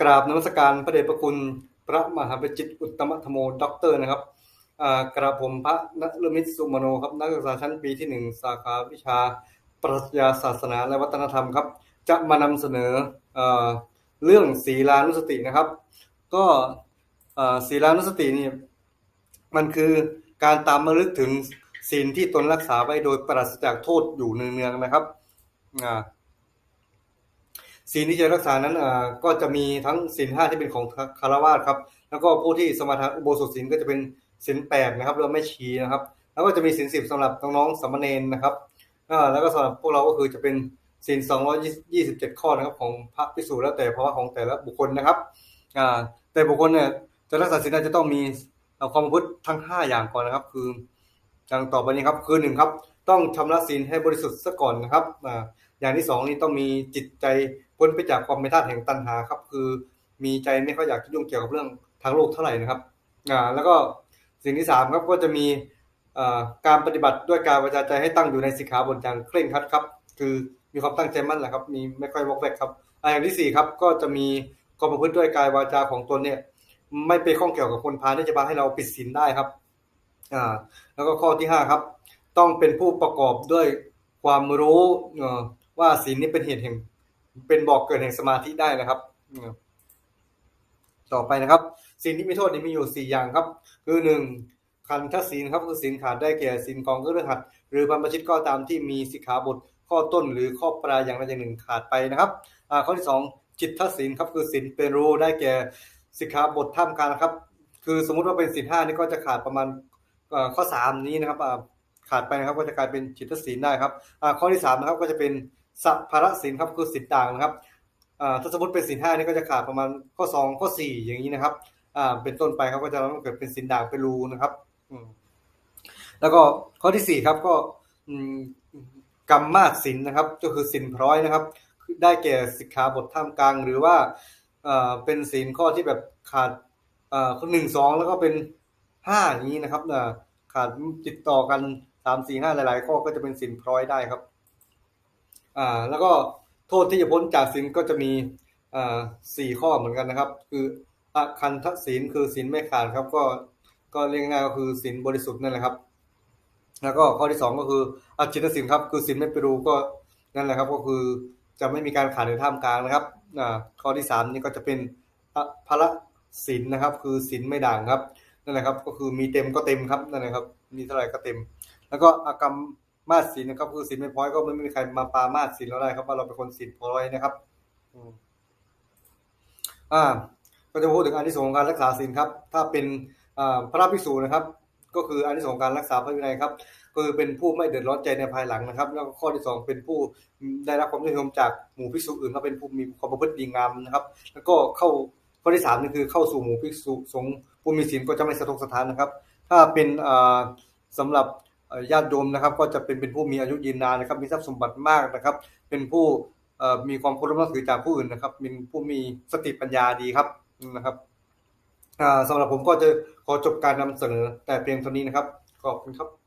กราบนมัสการพระเดชพระคุณพระมหาปจิตอุตตมธโมด็อกเตอร์นะครับกราบผมพระนฤมิตสุมโนครับนักศึกษาชั้นปีที่หนึ่งสาขาวิชาปรัชญาศาสนาและวัฒนธรรมครับ จะมานำเสนอเรื่องศีลานุสตินะครับ ก็ศีลานุสตินี่มันคือการตามระลึกถึงศีลที่ตนรักษาไว้โดยปราศจากโทษอยู่เนืองๆนะครับ ศีลที่จะรักษานั้นก็จะมีทั้งศีลห้าที่เป็นของคารวาสครับ แล้วก็ผู้ที่สมาทานอุโบสถศีลก็จะเป็นศีลแปดนะครับเราไม่ชีนะครับ แล้วก็จะมีศีลสิบสำหรับน้องๆสามเณรนะครับแล้วก็สำหรับพวกเราก็คือจะเป็นศีลสองร้อยยี่สิบเจ็ดข้อนะครับของพระภิกษุแล้วแต่เพราะว่าของแต่ละบุคคลนะครับแต่บุคคลเนี่ยจะรักษาศีลจะต้องมีความพฤติทั้งห้าอย่างก่อนนะครับ คือดังต่อไปนี้ครับคือหนึ่งครับ ต้องชำระศีลให้บริสุทธิ์ซะก่อนนะครับอย่างที่สองนี่ต้องมีจิตใจพ้นไปจากความเป็นทาสแห่งตัณหาครับ คือมีใจไม่ค่อยอยากยุ่งเกี่ยวกับเรื่องทางโลกเท่าไหร่นะครับอ่าแล้วก็สิ่งที่สามครับก็จะมีการปฏิบัติด้วยการวาจาใจให้ตั้งอยู่ในสิกขาบทอย่างเคร่งครัดครับ คือมีความตั้งใจมั่นแหละครับ มีไม่ค่อยวอกแวกครับอ่าอย่างที่สี่ครับก็จะมีความประพฤติด้วยกายวาจาของตนเนี่ย ไม่ไปข้องเกี่ยวกับคนพาลที่จะมาให้เราปิดศีลได้ครับอ่าแล้วก็ข้อที่ห้าครับ ต้องเป็นผู้ประกอบด้วยความรู้ว่าศีลนี้เป็นเหตุแห่ง เป็นบอกเกิดแห่งสมาธิได้นะครับ ต่อไปนะครับศีลที่มีโทษนี้มีอยู่สี่อย่างครับ คือหนึ่งคันทศีลครับคือศีลขาดได้แก่ศีลของเครือขัดหรือบรรพชิตก็ตามที่มีสิกขาบทข้อต้นหรือข้อปลายอย่างใดอย่างหนึ่งขาดไปนะครับข้อที่สองจิตทศีลครับคือศีลเป็นรู้ได้แก่สิกขาบทท่ามกลางครับ คือสมมุติว่าเป็นศีลห้านี่ก็จะขาดประมาณข้อสามนี้นะครับ ขาดไปนะครับ ก็จะกลายเป็นจิตศีลได้ครับข้อที่สามนะครับก็จะเป็นสัพพระศีลครับคือศีลต่างนะครับถ้าสมมติเป็นศีลห้านี่ก็จะขาดประมาณข้อสองข้อสี่อย่างนี้นะครับเป็นต้นไปครับก็จะต้องเกิดเป็นศีลด่างเป็นรูนะครับแล้วก็ข้อที่สี่ครับก็กรรมมาศีลนะครับ ก็คือศีลพร้อยนะครับ ได้แก่สิกขาบทท่ามกลาง หรือว่าเป็นศีลข้อที่แบบขาดข้อหนึ่งสองแล้วก็เป็นห้าอย่างนี้นะครับขาดติดต่อกัน สามสี่ห้าหลาย ๆ ข้อก็จะเป็นสินพร้อยได้ครับ อ่า แล้วก็โทษที่จะพ้นจากสินก็จะมีอ่าสี่ข้อเหมือนกันนะครับ คืออคันทศีลคือศีลไม่ขาดครับ ก็ก็เรียกง่ายๆก็คือศีลบริสุทธิ์นั่นแหละครับ แล้วก็ข้อที่สองก็คืออจิตศีลครับ คือศีลไม่ไปรู้ก็นั่นแหละครับ ก็คือจะไม่มีการขาดในท่ามกลางนะครับอ่าข้อที่สามนี่ก็จะเป็นอภละศีลนะครับ คือศีลไม่ด่างครับ นั่นแหละครับ ก็คือมีเต็มก็เต็มครับนั่นแหละครับ มีเท่าไหร่ก็เต็ม แล้วก็อากรรมมาสศีลนะครับ คือศีลไม่พ้อยก็ไม่มีใครมาปามาสศีลเราได้ครับว่าเราเป็นคนศีลพ้อยนะครับอ่า ก็จะพูดถึงอานิสงส์ของการรักษาศีลครับ ถ้าเป็นพระภิกษุนะครับ ก็คืออานิสงส์ของการรักษาพระวินัยครับก็คือเป็นผู้ไม่เดือดร้อนใจในภายหลังนะครับ แล้วก็ข้อที่สองเป็นผู้ได้รับความนิยมจากหมู่ภิกษุอื่นมาเป็นผู้มีความประพฤติดีงามนะครับ แล้วก็เข้า ข้อที่สามนี่คือเข้าสู่หมู่ภิกษุสงฆ์ผู้มีศีลก็จะไม่สะทกสะท้านนะครับ ถ้าเป็นอ่าสำหรับญาติโยมนะครับ ก็จะเป็นเป็นผู้มีอายุยืนนานนะครับ มีทรัพย์สมบัติมากนะครับ เป็นผู้มีความเคารพนับถือจากผู้อื่นนะครับเป็นผู้มีสติปัญญาดีครับนะครับอ่าสำหรับผมก็จะขอจบการนำเสนอแต่เพียงเท่านี้นะครับ ขอบคุณครับ